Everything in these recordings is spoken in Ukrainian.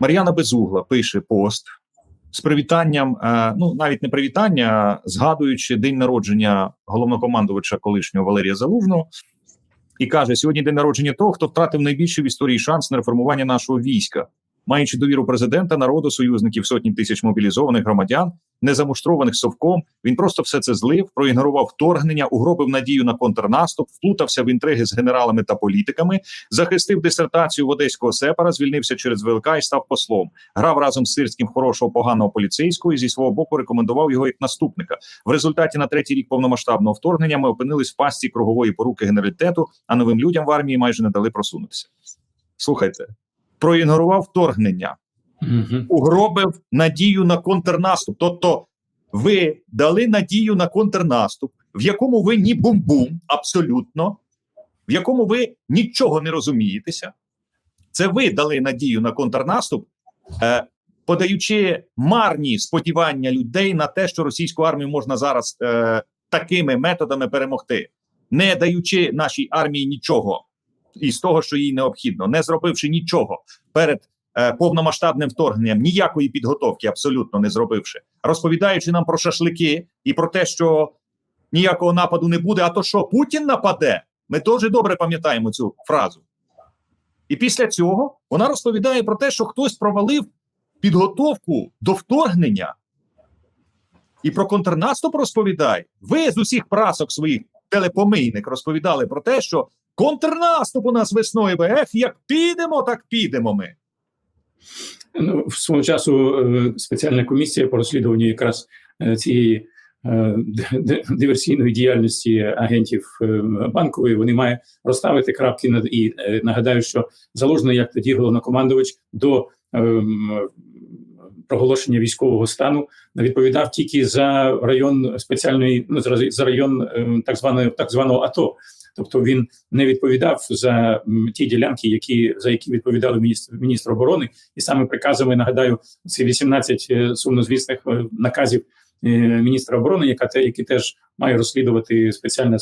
Мар'яна Безугла пише пост з привітанням, е, ну навіть не привітання, згадуючи день народження головнокомандувача колишнього Валерія Залужного, і каже: сьогодні день народження того, хто втратив найбільший в історії шанс на реформування нашого війська, маючи довіру президента, народу, союзників, сотні тисяч мобілізованих громадян, незамуштрованих совком. Він просто все це злив, проігнорував вторгнення, угробив надію на контрнаступ, вплутався в інтриги з генералами та політиками, захистив дисертацію в одеського сепара, звільнився через ВЛК і став послом. Грав разом з сирським хорошого поганого поліцейського і зі свого боку рекомендував його як наступника. В результаті на третій рік повномасштабного вторгнення ми опинились в пастці кругової поруки генералітету, а новим людям в армії майже не дали просунутися. Слухайте, проігнорував вторгнення Угу. угробив надію на контрнаступ. Тобто, ви дали надію на контрнаступ, в якому ви ні бум-бум, абсолютно, в якому ви нічого не розумієтеся. Це ви дали надію на контрнаступ, е, подаючи марні сподівання людей на те, що російську армію можна зараз е, такими методами перемогти, не даючи нашій армії нічого із того, що їй необхідно, не зробивши нічого перед е, повномасштабним вторгненням, ніякої підготовки абсолютно не зробивши, розповідаючи нам про шашлики і про те, що ніякого нападу не буде. А то що Путін нападе? Ми дуже добре пам'ятаємо цю фразу. І після цього вона розповідає про те, що хтось провалив підготовку до вторгнення. І про контрнаступ розповідає. Ви з усіх прасок своїх телепомийник розповідали про те, що контрнаступ у нас весною БФ, як підемо, так підемо ми. Ну, в свого часу е, спеціальна комісія по розслідуванню якраз е, цієї е, диверсійної діяльності агентів банкової. Вони мають розставити крапки над і нагадаю, що залужний, як тоді головнокомандувач до ем, проголошення військового стану відповідав тільки за район спеціальної, ну за район ем, так званої так званого АТО. Тобто він не відповідав за ті ділянки, які за які відповідали міністр, міністр оборони, і саме приказами нагадаю ці 18 е, сумнозвісних е, наказів е, міністра оборони, яка те, які теж має розслідувати спеціальна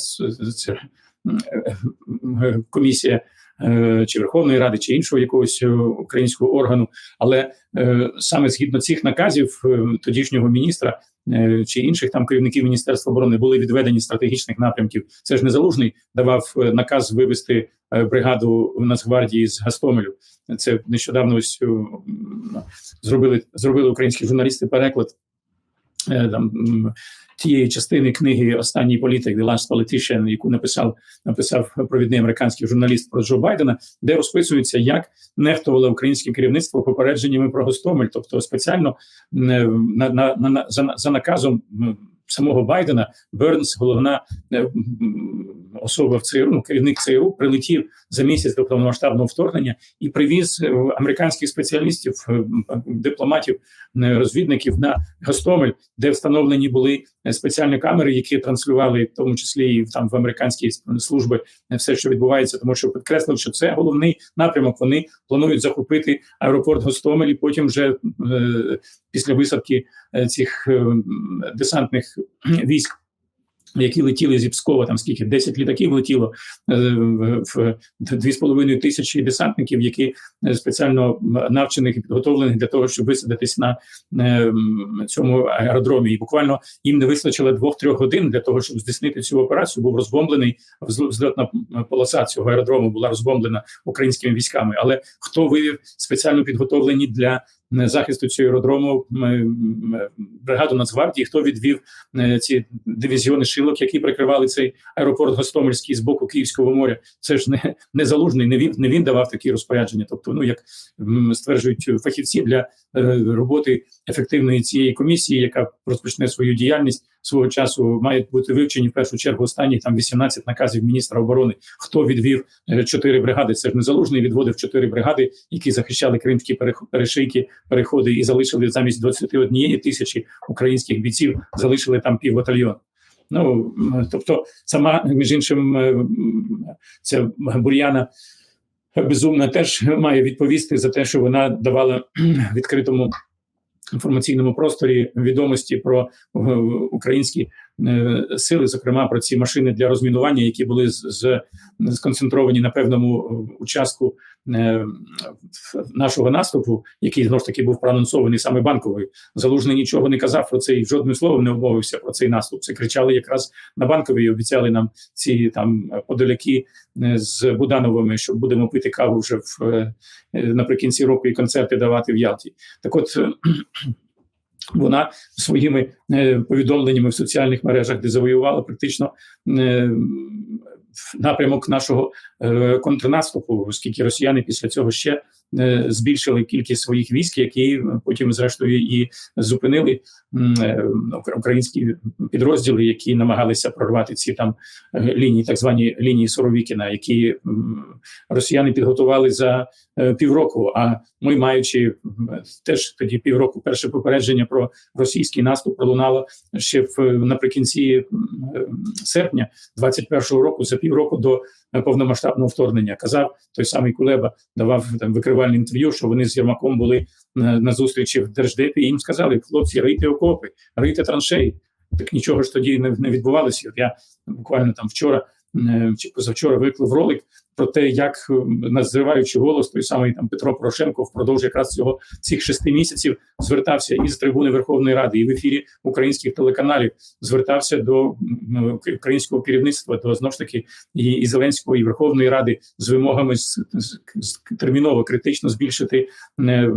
комісія. Чи Верховної Ради, чи іншого якогось українського органу, але саме згідно цих наказів тодішнього міністра чи інших там керівників міністерства оборони були відведені стратегічних напрямків. Це ж не залужний давав е, наказ вивести бригаду бригаду Нацгвардії з Гастомелю. Це нещодавно ось е, зробили зробили українські журналісти переклад е, там тієї частини книги Останній політик The Last Politician, яку написав написав провідний американський журналіст про Джо Байдена, де розписується, як нехтувало українське керівництво попередженнями про Гостомель, тобто спеціально е, на, на, на, за, за наказом самого Байдена Бернс, головна е, особа в ЦРУ, ну, керівник ЦРУ, прилетів за місяць до повномасштабного вторгнення і привіз е, американських спеціалістів, е, дипломатів, розвідників на Гостомель, де встановлені були спеціальні камери, які транслювали, в тому числі і там в американські служби, все, що відбувається, тому що підкреслив, що це головний напрямок. Вони планують захопити аеропорт Гостомель, і потім вже після висадки е, цих е, десантних військ. Які летіли зі Пскова, там скільки 10 літаків летіло е, в в 2,5 тисячі десантників, які спеціально навчених і підготовлених для того, щоб висадитись на цьому аеродромі. І буквально їм не вистачило двох-трьох годин для того, щоб здійснити цю операцію. Був розбомблений взл- взльотна полоса цього аеродрому була розбомблена українськими військами. Але хто вивів спеціально підготовлені для захисту цього аеродрому бригаду Нацгвардії, хто відвів е, ці дивізіони шилок, які прикривали цей аеропорт Гостомельський з боку Київського моря. Це ж не, не залужний, не він не він давав такі розпорядження. Тобто, ну як стверджують фахівці для е, роботи ефективної цієї комісії, яка розпочне свою діяльність свого часу, мають бути вивчені в першу чергу останні там 18 наказів міністра оборони. Хто відвів е, чотири бригади? Це ж не залужний відводив чотири бригади, які захищали кримські перешийки, переходи і залишили замість 21 тисячі українських бійців, залишили там пів батальйону. Ну тобто, сама між іншим, е, ця Бур'яна безумна теж має відповісти за те, що вона давала відкритому інформаційному просторі відомості про е, українські сили, зокрема про ці машини для розмінування, які були з, з сконцентровані на певному е, участку е, нашого наступу, який знову ж таки був проанонсований саме банковою. Залужний нічого не казав про це і жодним словом не обмовився про цей наступ. Це кричали якраз на банковій. і Обіцяли нам ці там подоляки е, з Будановими, що будемо пити каву вже в е, е, наприкінці року і концерти давати в Ялті. Так, от. Вона своїми е, повідомленнями в соціальних мережах, де завоювала практично е, напрямок нашого е, контрнаступу, оскільки росіяни після цього ще збільшили кількість своїх військ, які потім, зрештою, і зупинили е, українські підрозділи, які намагалися прорвати ці там е, лінії, так звані лінії Соровікіна, які росіяни підготували за е, півроку. А ми, маючи теж тоді півроку, перше попередження про російський наступ пролунало ще в наприкінці е, серпня 21-го року, за півроку до е, повномасштабного вторгнення. Казав той самий Кулеба, давав там викривальне інтерв'ю, що вони з Єрмаком були на, на зустрічі в держдепі. І їм сказали: хлопці, рийте окопи, рийте траншеї. Так нічого ж тоді не, не відбувалося. Я буквально там вчора е, чи позавчора виклав ролик про те, як е, називаючи голос, той самий там Петро Порошенко впродовж якраз цього цих шести місяців звертався із трибуни Верховної Ради і в ефірі українських телеканалів звертався до українського керівництва, до знову ж таки і, і Зеленського, і Верховної Ради з вимогами з, з, з терміново критично збільшити е,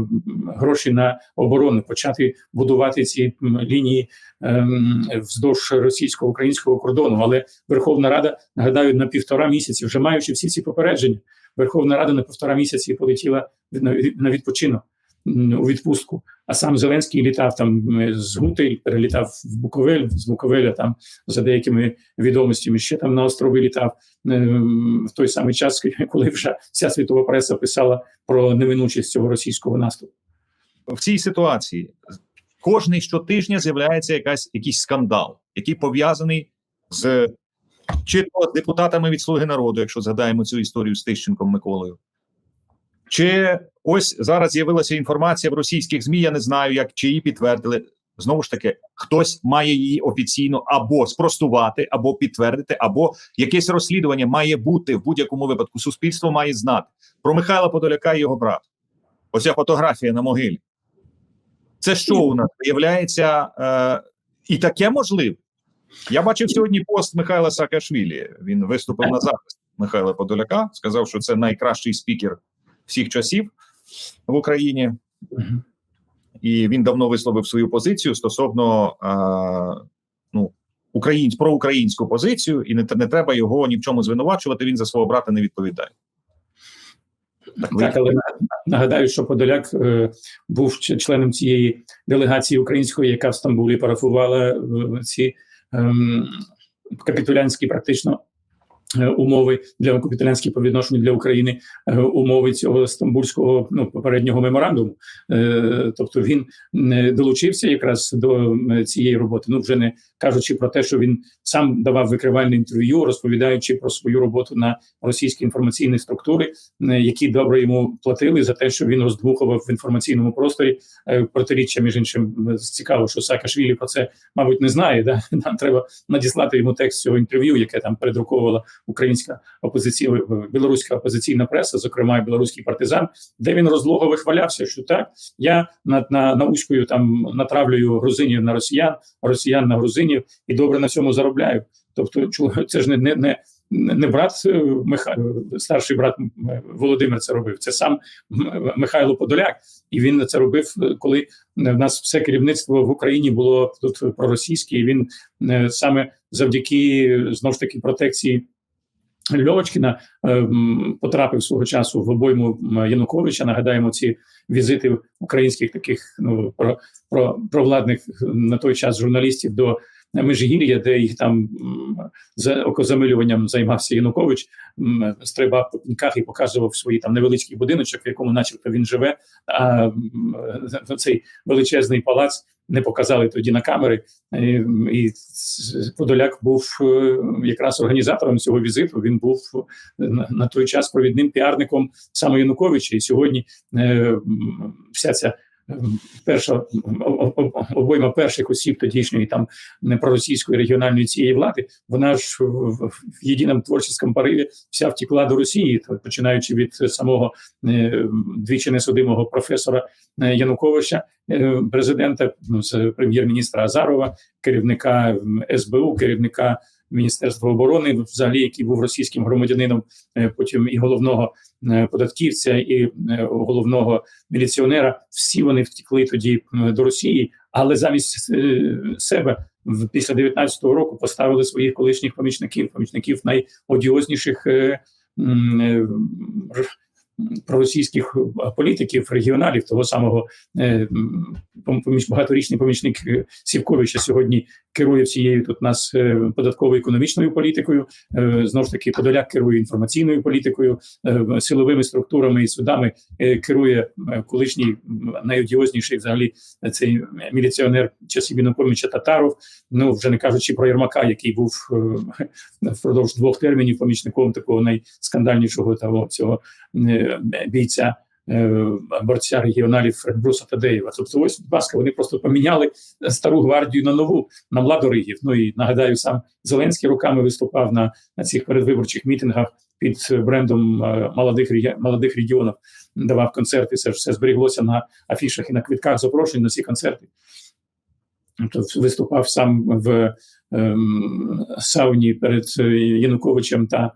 гроші на оборону, почати будувати ці лінії ем, вздовж російсько-українського кордону. Але Верховна Рада нагадаю на півтора місяці, вже маючи всі ці попередження, Верховна Рада на півтора місяці полетіла на відпочинок у відпустку. А сам Зеленський літав там е, з Гутель, перелітав в Буковель, з Буковеля там за деякими відомостями. Ще там на острови літав е, в той самий час, коли вже вся світова преса писала про неминучість цього російського наступу. в цій ситуації кожний щотижня з'являється якась якийсь скандал, який пов'язаний з чи то депутатами від Слуги народу, якщо згадаємо цю історію з Тищенком Миколою. Чи ось зараз з'явилася інформація в російських ЗМІ, я не знаю, як чи її підтвердили. Знову ж таки, хтось має її офіційно або спростувати, або підтвердити, або якесь розслідування має бути в будь-якому випадку. Суспільство має знати про Михайла Подоляка і його брата. Оця фотографія на могилі. Це що у нас виявляється е, і таке можливо? Я бачив сьогодні пост Михайла Саакашвілі. Він виступив на захист Михайла Подоляка, сказав, що це найкращий спікер всіх часів в Україні, і він давно висловив свою позицію стосовно е, ну, українсь, про українську позицію, і не, не треба його ні в чому звинувачувати. Він за свого брата не відповідає. Так, Так, але нагадаю, що Подоляк е, був членом цієї делегації української, яка в Стамбулі парафувала е, ці ем, капітулянські практично. Е, Умови для капітулянські по відношенню для України е, умови цього стамбульського ну попереднього меморандуму. Е, Тобто він долучився якраз до цієї роботи. Ну вже не кажучи про те, що він сам давав викривальне інтерв'ю, розповідаючи про свою роботу на російські інформаційні структури, які добре йому платили за те, що він роздмухував в інформаційному просторі протиріччя. Між іншим, цікаво, що Саакашвілі про це, мабуть, не знає. Да? Нам треба надіслати йому текст цього інтерв'ю, яке там передруковувала українська опозиційна білоруська опозиційна преса, зокрема і білоруський партизан, де він розлого вихвалявся, що так я над на научкою там натравлюю грузинів на росіян, росіян на грузинів і добре на цьому заробляю. Тобто, це ж не не, не, не брат е, Миха... старший брат е, Володимир це робив. Це сам Михайло Подоляк, і він це робив, е, коли в нас все керівництво в Україні було тут проросійське. і Він е, саме завдяки знову ж таки протекції. Льовочкіна е, потрапив свого часу в обойму Януковича. Нагадаємо ці візити українських таких ну про, про провладних на той час журналістів до Межигір'я, де їх там за окозамилюванням займався Янукович, стрибав по пінках і показував свої там невеличкий будиночок, в якому, начебто, він живе. А е, цей величезний палац не показали тоді на камери. І, Подоляк був е, якраз організатором цього візиту. Він був на, на той час провідним піарником саме Януковича. І сьогодні е, вся ця перша об- об- обойма перших осіб тодішньої там не проросійської регіональної цієї влади, вона ж в, єдиному творчому пориві вся втекла до Росії, починаючи від самого е, двічі несудимого професора е, Януковича, е, президента ну, з прем'єр-міністра Азарова, керівника СБУ, керівника Міністерства оборони, взагалі, який був російським громадянином, е, потім і головного е, податківця, і е, головного міліціонера. Всі вони втекли тоді до Росії, але замість себе після 19-го року поставили своїх колишніх помічників, помічників найодіозніших проросійських політиків, регіоналів, того самого поміж багаторічний помічник Сівковича сьогодні керує всією тут нас е, податковою економічною політикою. Е, Знову ж таки, Подоляк керує інформаційною політикою, е, силовими структурами і судами керує колишній найодіозніший взагалі цей міліціонер часів Януковича Татаров. Ну вже не кажучи про Єрмака, який був впродовж двох термінів помічником такого найскандальнішого того цього бійця. Е, Борця регіоналів Бруса Тадеєва. Тобто, ось, будь ласка, вони просто поміняли стару гвардію на нову, на младоригів. Ну і нагадаю, сам Зеленський руками виступав на, на цих передвиборчих мітингах під брендом е, молодих молодих регіонів, давав концерти. Це ж все зберіглося на афішах і на квитках запрошень на ці концерти. Тобто виступав сам в ем, сауні перед е, Януковичем та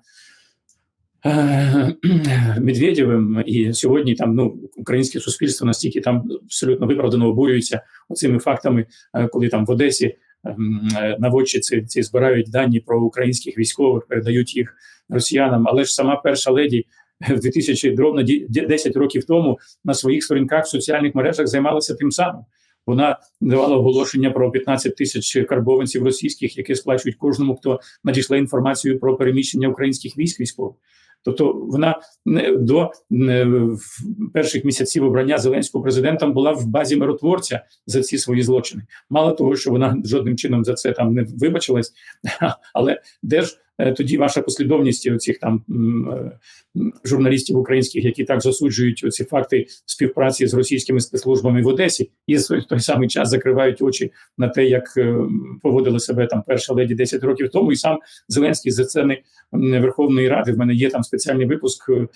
Медведєвим. І сьогодні там ну українське суспільство настільки там абсолютно виправдано обурюється оцими фактами, е, коли там в Одесі ем, е, наводчиці ці збирають дані про українських військових, передають їх росіянам. Але ж сама перша леді в 2000, ровно ді- ді- 10 років тому на своїх сторінках в соціальних мережах займалася тим самим. Вона давала оголошення про 15 тисяч карбованців російських, які сплачують кожному, хто надійшла інформацію про переміщення українських військ військових. Тобто вона до перших місяців обрання зеленського президентом була в базі миротворця за ці свої злочини. Мало того, що вона жодним чином за це там не вибачилась, але де ж тоді ваша послідовність оцих там е, журналістів українських, які так засуджують ці факти співпраці з російськими спецслужбами в Одесі, і в той самий час закривають очі на те, як е, поводила себе там перша леді 10 років тому, і сам Зеленський за це не Верховної Ради. В мене є там спеціальний випуск е,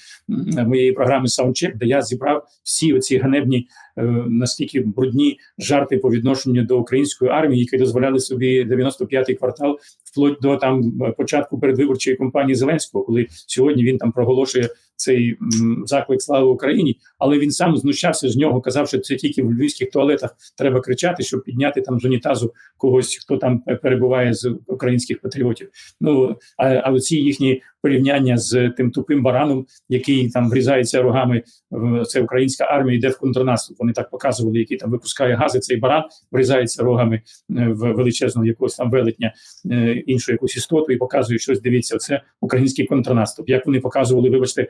моєї програми Саундчек, де я зібрав всі оці ганебні е, настільки брудні жарти по відношенню до української армії, які дозволяли собі 95-й квартал, вплоть до там початку передвиборчої кампанії Зеленського, коли сьогодні він там проголошує цей заклик слави Україні, але він сам знущався з нього, казав, що це тільки в львівських туалетах треба кричати, щоб підняти там з унітазу когось, хто там перебуває з українських патріотів. Ну а, а оці їхні порівняння з тим тупим бараном, який там врізається рогами, в- це українська армія йде в контрнаступ. Вони так показували, який там випускає гази. Цей баран врізається рогами е, в величезного якогось там велетня е, іншу якусь істоту і показує щось. Дивіться, це український контрнаступ. Як вони показували, вибачте, е,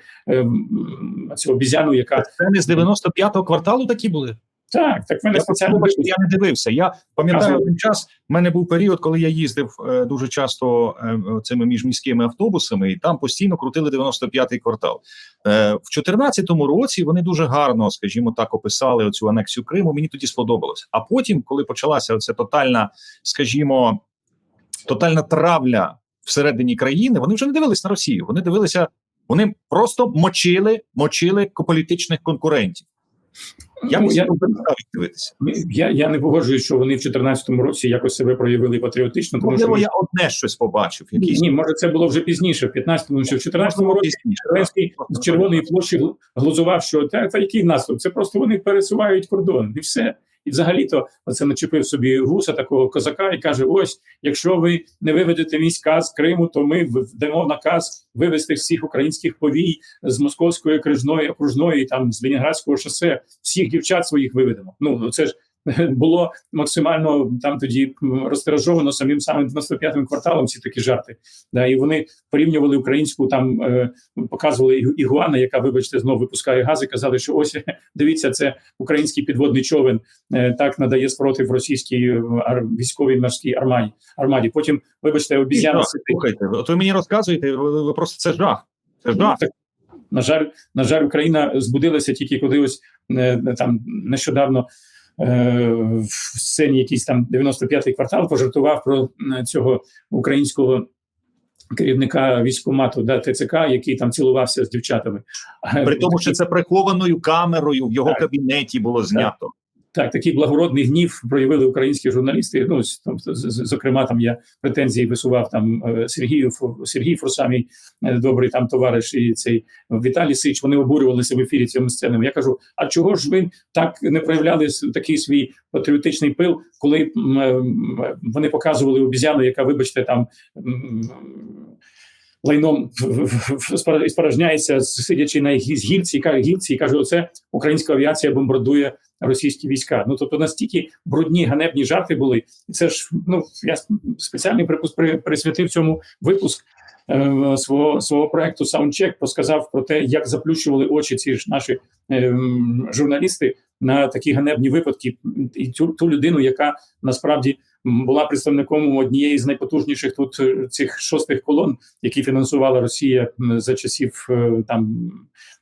цю обізяну, яка Це не з 95-го кварталу такі були. так, так мене спеціально вибачте, я не дивився. Я пам'ятаю один час. в мене був період, коли я їздив е, дуже часто е, цими міжміськими автобусами, і там постійно крутили 95-й квартал. Е, в 14-му році вони дуже гарно, скажімо так, описали оцю анексію Криму. Мені тоді сподобалось. А потім, коли почалася оця тотальна, скажімо, тотальна травля всередині країни, вони вже не дивились на Росію. Вони дивилися, вони просто мочили, мочили політичних конкурентів. Я Ну, я- я... дивитися. Я, я не погоджуюсь, що вони в 2014 році якось себе проявили патріотично, тому що я одне щось побачив. Якісь ні, може це було вже пізніше, в 15-му, що в 14 Можливо, році. Зеленський з червоної площі гл- глузував, що та, та який наступ? Це просто вони пересувають кордон, і все. І взагалі-то оце начепив собі гуса такого козака і каже: Ось, якщо ви не виведете війська з Криму, то ми дамо наказ вивести всіх українських повій з московської крижної окружної, там з Ленінградського шосе, всіх дівчат своїх виведемо. Ну це ж було максимально там тоді розтиражовано самим самим 95-м кварталом ці такі жарти. Да, і вони порівнювали українську там, е, показували ігуана, яка, вибачте, знову випускає гази. Казали, що ось дивіться, це український підводний човен, е, так надає спротив російській е, ар- військовій морській армаді. армаді. Потім, вибачте, обізяна Жах, Слухайте, от ви мені розказуєте, ви, просто це жах. Це жах. Так, На жаль, на жаль, Україна збудилася тільки коли ось там нещодавно в сцені якийсь там 95-й квартал пожартував про е, цього українського керівника військкомату да, ТЦК, який там цілувався з дівчатами. При тому, що це прихованою камерою в його Так. кабінеті було знято. Так, такий благородний гнів проявили українські журналісти. Ну, там, зокрема, там я претензії висував там е, Сергію Сергій Фурса, мій е, добрий там товариш, і цей Віталій Сич. Вони обурювалися в ефірі цими сценами. Я кажу: а чого ж ви так не проявляли такий свій патріотичний пил, коли вони показували обізяну, яка, вибачте, там. Лайном спорожняється, сидячи на гі- гілці, і каже- і каже: оце українська авіація бомбардує російські війська. Ну тобто настільки брудні ганебні жарти були. Це ж ну я спеціальний припуск при, присвятив цьому випуск е, свого свого проекту Саундчек. Посказав про те, як заплющували очі ці ж наші е, журналісти на такі ганебні випадки, і ту, ту людину, яка насправді була представником однієї з найпотужніших тут е, цих шостих колон, які фінансувала Росія за часів е, там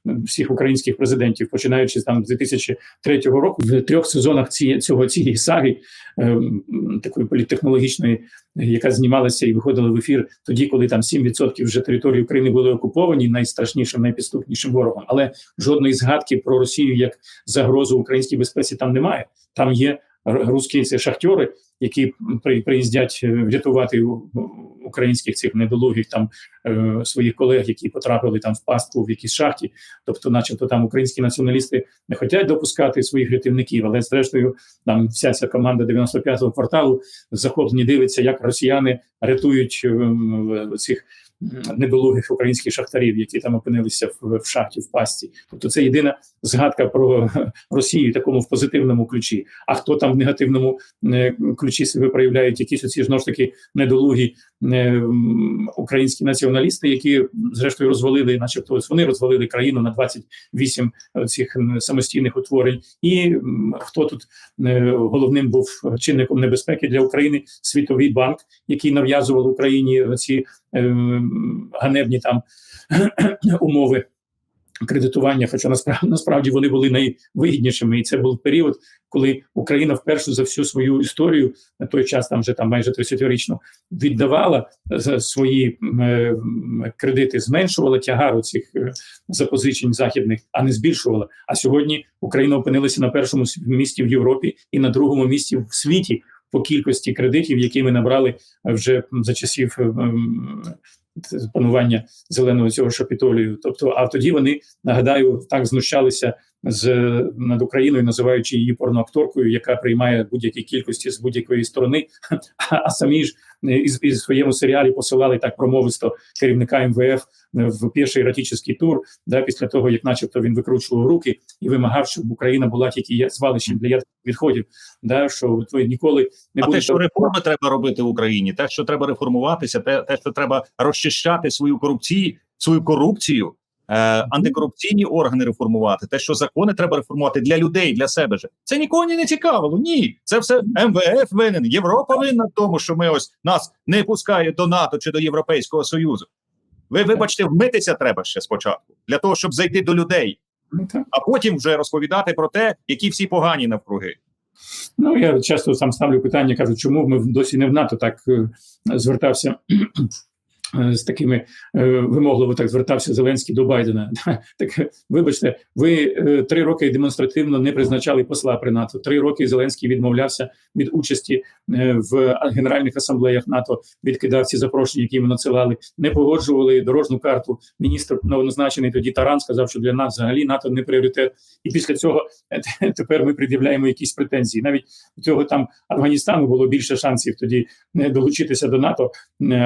всіх українських президентів, починаючи там з 2003 року, в трьох сезонах ці, цього цієї саги е, такої політтехнологічної, яка знімалася і виходила в ефір тоді, коли там 7% вже території України були окуповані найстрашнішим, найпідступнішим ворогом. Але жодної згадки про Росію як загрозу українській безпеці там немає. Там є русські це шахтери, які при, приїздять е, врятувати українських цих недолугих там е, своїх колег, які потрапили там в пастку в якійсь шахті. Тобто, начебто, там українські націоналісти не хочуть допускати своїх рятівників, але зрештою, там вся ця команда 95-го кварталу захоплені дивиться, як росіяни рятують ем, цих недолугих українських шахтарів, які там опинилися в, в шахті в пастці. Тобто, це єдина згадка про Росію такому в позитивному ключі. А хто там в негативному е, ключі себе проявляють, якісь оці знову ж таки недолугі е, українські націоналісти, які зрештою розвалили, начебто, вони розвалили країну на 28 цих самостійних утворень. І хто тут е, головним був чинником небезпеки для України? Світовий банк, який нав'язував Україні ці е, ганебні там умови. Кредитування, хоча насправді насправді вони були найвигіднішими, і це був період, коли Україна вперше за всю свою історію на той час, там вже там майже 30-річну, віддавала свої е, кредити, зменшувала тягар цих запозичень західних, а не збільшувала. А сьогодні Україна опинилася на першому місці в Європі і на другому місці в світі по кількості кредитів, які ми набрали вже за часів. ем, Панування зеленого цього шапітолію, тобто, а тоді вони нагадаю так знущалися з над Україною, називаючи її порноакторкою, яка приймає будь-які кількості з будь-якої сторони. А, а самі ж е, із, із своєму серіалі посилали так промовисто керівника МВФ в перший еротичний тур, да, після того як, начебто, він викручував руки і вимагав, щоб Україна була тільки звалищем для ядерних відходів. Да, що ви ніколи не А те, що реформи треба робити в Україні, те, що треба реформуватися, те, те що треба розчищати свою корупцію, свою корупцію, е, антикорупційні органи реформувати, те, що закони треба реформувати для людей, для себе же. Це нікого не цікавило. Ні, це все МВФ винен, Європа винна в тому, що ми ось нас не пускає до НАТО чи до Європейського Союзу. Ви вибачте, вмитися треба ще спочатку для того, щоб зайти до людей, Ну, а потім вже розповідати про те, які всі погані навкруги. Ну я часто сам ставлю питання, кажу, чому ми досі не в НАТО так е, звертався. З такими е, вимогливо так звертався Зеленський до Байдена. Так вибачте, ви е, три роки демонстративно не призначали посла при НАТО. Три роки Зеленський відмовлявся від участі е, в генеральних асамблеях НАТО, відкидав ці запрошення, які ми надсилали, не погоджували дорожню карту. Міністр новоназначений тоді Таран сказав, що для нас взагалі НАТО не пріоритет. І після цього тепер ми пред'являємо якісь претензії. Навіть цього там Афганістану було більше шансів тоді долучитися до НАТО.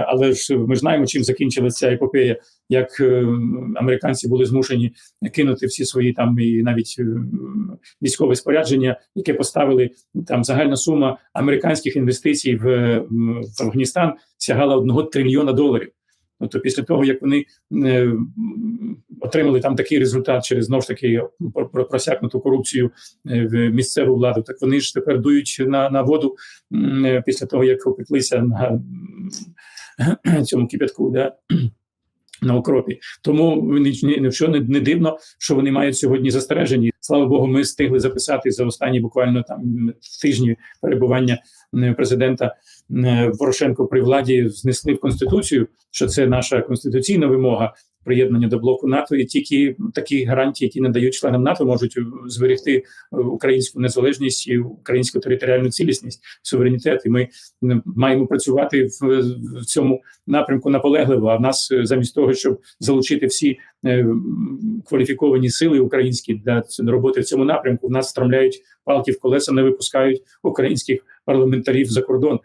Але ж ми ж знаємо, чим закінчилася ця епопея, як е, американці були змушені кинути всі свої там і навіть е, військове спорядження, яке поставили там загальна сума американських інвестицій в, в Афганістан сягала одного трильйона доларів. Тобто, після того як вони е, отримали там такий результат через знову ж таки про- про- просякнуту корупцію е, в місцеву владу, так вони ж тепер дують на, на воду е, після того, як опеклися на цьому кипятку. Да? на окропі. Тому нічого не, не дивно, що вони мають сьогодні застережені. Слава Богу, ми встигли записати за останні буквально там тижні перебування президента Ворошенко при владі. Знесли в конституцію, що це наша конституційна вимога. Приєднання до блоку НАТО, і тільки такі гарантії, які надають членам НАТО, можуть е, зберегти е, українську незалежність і українську територіальну цілісність, суверенітет. І ми маємо працювати в, в цьому напрямку наполегливо. А в нас е, замість того, щоб залучити всі кваліфіковані сили українські для роботи в цьому напрямку, в нас встромляють палки в колеса, не випускають українських парламентарів за кордон.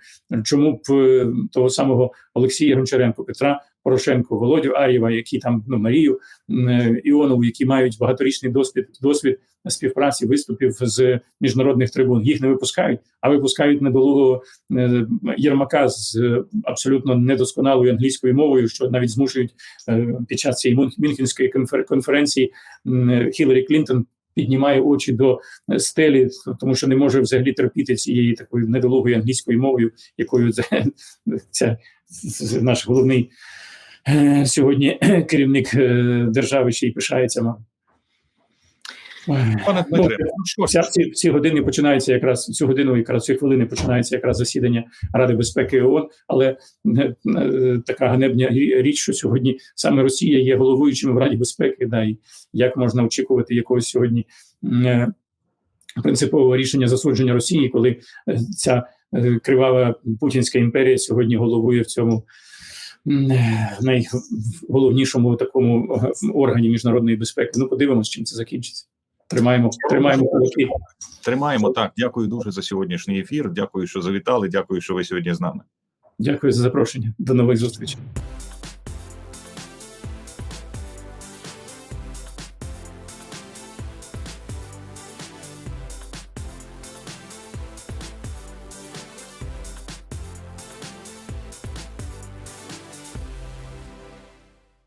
Чому б е, того самого Олексія Гончаренко, Петра Порошенко, Володю Ар'єва, які там ну Марію е, Іонову, які мають багаторічний досвід досвід співпраці виступів з міжнародних трибун, їх не випускають, а випускають недолугого е, Єрмака з абсолютно недосконалою англійською мовою, що навіть змушують під час цієї Мюн- Мюнхенської конференції Хіларі Клінтон піднімає очі до е, стелі, тому що не може взагалі терпіти цієї такої недолугої англійською мовою, якою це- наш головний е, сьогодні керівник е, держави ще й пишається. Пане Дмитре, ну що ці, ці години починаються якраз цю годину, якраз ці хвилини починається якраз засідання Ради безпеки ООН. Але е, е, така ганебна річ, що сьогодні саме Росія є головуючим в Раді безпеки. Да, і як можна очікувати якогось сьогодні м, е, принципового рішення засудження Росії, коли е, ця е, кривава Путінська імперія сьогодні головує в цьому. е, Найголовнішому такому органі міжнародної безпеки. Ну, подивимось, чим це закінчиться. Тримаємо, тримаємо кулаки. тримаємо так. Дякую дуже за сьогоднішній ефір. Дякую, що завітали. Дякую, що ви сьогодні з нами. Дякую за запрошення. До нових зустрічей.